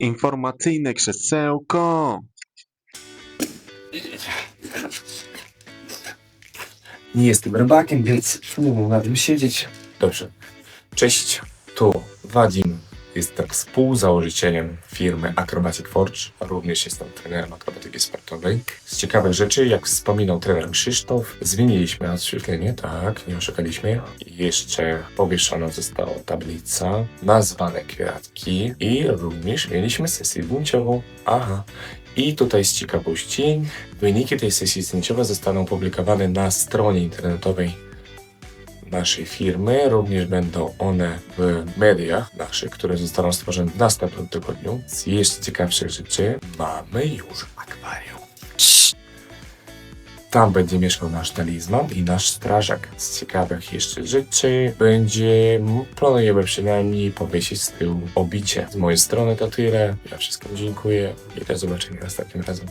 Informacyjne krzesełko. Nie jestem rybakiem, więc nie mogę na tym siedzieć. Dobrze. Cześć, tu Wadim. Jestem współzałożycielem firmy Acrobatic Forge, a również jestem trenerem akrobatyki sportowej. Z ciekawych rzeczy, jak wspominał trener Krzysztof, zmieniliśmy oświetlenie, tak, nie oszukaliśmy. Jeszcze powieszona została tablica, nazwane kwiatki i również mieliśmy sesję zdjęciową. Aha. I tutaj z ciekawości, wyniki tej sesji zdjęciowej zostaną opublikowane na stronie internetowej naszej firmy. Również będą one w mediach naszych, które zostaną stworzone w następnym tygodniu. Z jeszcze ciekawszych rzeczy mamy już akwarium. Tam będzie mieszkał nasz talizman i nasz strażak. Z ciekawych jeszcze rzeczy będzie, planujemy przynajmniej powiesić z tyłu obicie. Z mojej strony to tyle. Ja wszystkim dziękuję i do zobaczenia następnym razem.